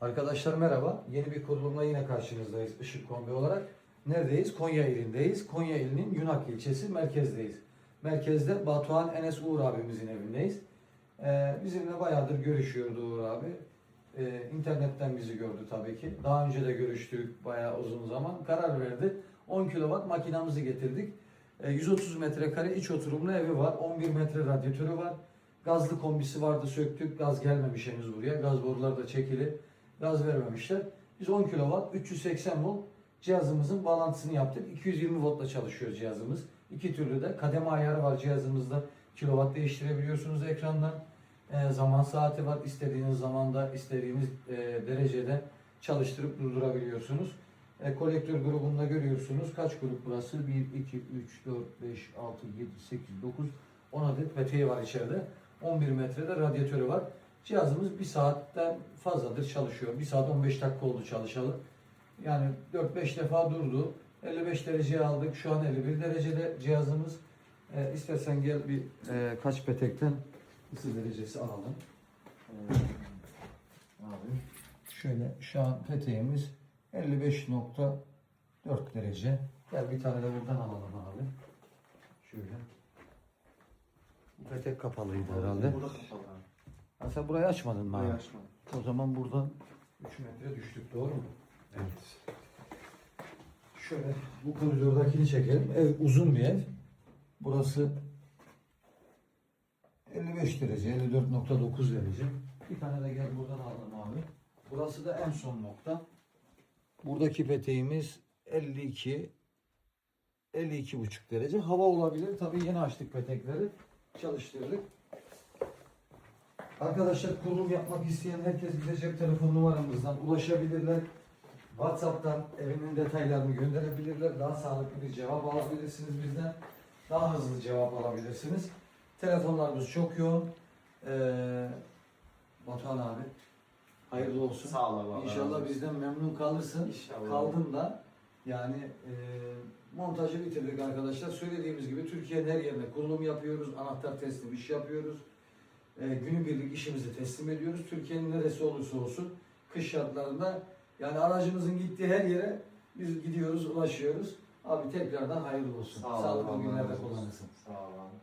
Arkadaşlar merhaba. Yeni bir kurulumla yine karşınızdayız Işık Kombi olarak. Neredeyiz? Konya ilindeyiz. Konya ilinin Yunak ilçesi merkezdeyiz. Merkezde Batuhan Enes Uğur abimizin evindeyiz. Ee, bizimle bayağıdır görüşüyordu Uğur abi. Ee, internetten bizi gördü tabii ki. Daha önce de görüştük bayağı uzun zaman. Karar verdi. 10 kW makinamızı getirdik. Ee, 130 metrekare iç oturumlu evi var. 11 metre radyatörü var. Gazlı kombisi vardı söktük. Gaz gelmemiş henüz buraya. Gaz boruları da çekili. Gaz vermemişler. Biz 10 kW 380 volt cihazımızın bağlantısını yaptık. 220 voltla çalışıyor cihazımız. İki türlü de kademe ayarı var cihazımızda. Kilowatt değiştirebiliyorsunuz ekrandan. Ee, zaman saati var. İstediğiniz zamanda, istediğiniz e, derecede çalıştırıp durdurabiliyorsunuz. E, kolektör grubunda görüyorsunuz. Kaç grup burası? 1, 2, 3, 4, 5, 6, 7, 8, 9, 10 adet peteği var içeride. 11 metrede radyatörü var. Cihazımız bir saatten fazladır çalışıyor. 1 saat 15 dakika oldu çalışalı. Yani 4-5 defa durdu. 55 dereceye aldık. Şu an 51 derecede cihazımız. E, istersen gel bir e, kaç petekten ısı derecesi alalım. E, abi şöyle şu an peteğimiz 55.4 derece. Gel bir tane de buradan alalım abi. Şöyle. Bu petek kapalıydı herhalde. Bu da kapalı. Ha. Sen burayı açmadın mı Burayı abi? açmadım. O zaman buradan 3 metre düştük doğru mu? Evet. Şöyle bu koridordakini çekelim. Ev uzun bir ev. Burası 55 derece, 54.9 derece. Bir tane de gel buradan alalım abi. Burası da en son nokta. Buradaki peteğimiz 52 52,5 derece. Hava olabilir. Tabii yeni açtık petekleri. Çalıştırdık. Arkadaşlar kurulum yapmak isteyen herkes bize cep telefon numaramızdan ulaşabilirler. WhatsApp'tan evinin detaylarını gönderebilirler. Daha sağlıklı bir cevap alabilirsiniz bizden. Daha hızlı cevap alabilirsiniz. Telefonlarımız çok yoğun. Ee, Batuhan abi hayırlı olsun. Sağ ol abi. İnşallah bizden memnun kalırsın. İnşallah. Kaldım da yani e, montajı bitirdik arkadaşlar. Söylediğimiz gibi Türkiye'nin her yerine kurulum yapıyoruz. Anahtar teslim iş yapıyoruz. E, günübirlik işimizi teslim ediyoruz. Türkiye'nin neresi olursa olsun kış şartlarında yani aracımızın gittiği her yere biz gidiyoruz, ulaşıyoruz. Abi tekrardan hayırlı olsun. Sağ ol. Sağlıklı günlerde kullanırsın. Sağ ol abi.